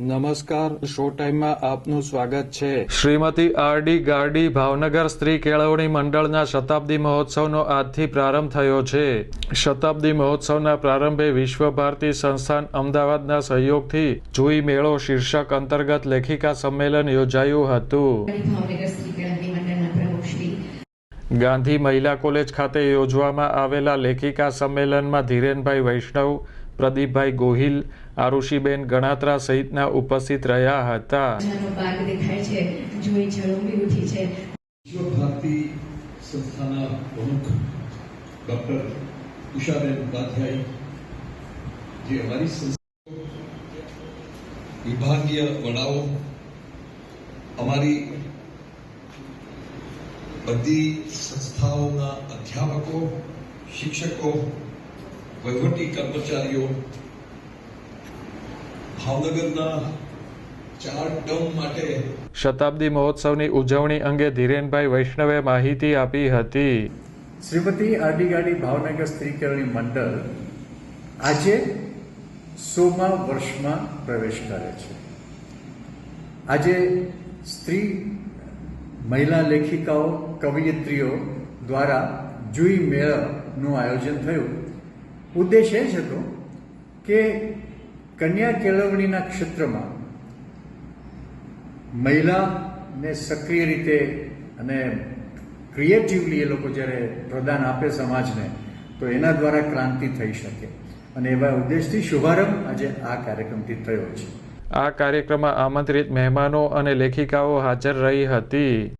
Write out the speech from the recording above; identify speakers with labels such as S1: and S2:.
S1: નમસ્કાર શો ટાઈમમાં આપનું સ્વાગત છે.
S2: શ્રીમતી આર ડી ગાર્ડી ભાવનગર સ્ત્રી કેળવણી મંડળના શતાબ્દી મહોત્સવનો આજથી પ્રારંભ થયો છે. શતાબ્દી મહોત્સવના પ્રારંભે વિશ્વ ભારતી સંસ્થાન અમદાવાદના સહયોગથી જુઈ મેળો શીર્ષક અંતર્ગત લેખિકા સંમેલન યોજાયું હતું. ગાંધી મહિલા કોલેજ ખાતે યોજવામાં આવેલા લેખિકા સંમેલનમાં ધીરેનભાઈ વૈષ્ણવ પ્રદીપભાઈ ગોહિલ આરુષિબેન ગણાત્રા સહિતના ઉપસ્થિત રહ્યા હતા.
S3: જેનો બાગ દેખાય છે જોઈ ઝળુંબી ઉઠી છે.
S4: વિશ્વ ભારતી સંસ્થાના પ્રમુખ ડૉક્ટર ઉષાબેન ઉપાધ્યાય જે અમારી સંસ્થા વિભાગીય વડાઓ અમારી બધી સંસ્થાઓના અધ્યાપકો શિક્ષકો વહીવટી કર્મચારીઓ ભાવનગરના ચાર ટર્મ માટે
S2: શતાબ્દી મહોત્સવની ઉજવણી અંગે ધીરેનભાઈ વૈષ્ણવે માહિતી આપી હતી.
S5: શ્રીમતી આડીગાડી ભાવનગર સ્ત્રી કેળવણી મંડળ આજે સોમા વર્ષમાં પ્રવેશ કરે છે. આજે સ્ત્રી મહિલા લેખિકાઓ કવયિત્રીઓ દ્વારા જુઈ મેળાનું આયોજન થયું. ઉદ્દેશ એ જ હતો કે કન્યા કેળવણીના ક્ષેત્રમાં મહિલાને સક્રિય રીતે અને ક્રિએટિવલી એ લોકો જ્યારે પ્રદાન આપે સમાજને, તો એના દ્વારા ક્રાંતિ થઈ શકે. અને એવા ઉદ્દેશથી શુભારંભ આજે આ કાર્યક્રમથી થયો છે.
S2: આ કાર્યક્રમમાં આમંત્રિત મહેમાનો અને લેખિકાઓ હાજર રહી હતી.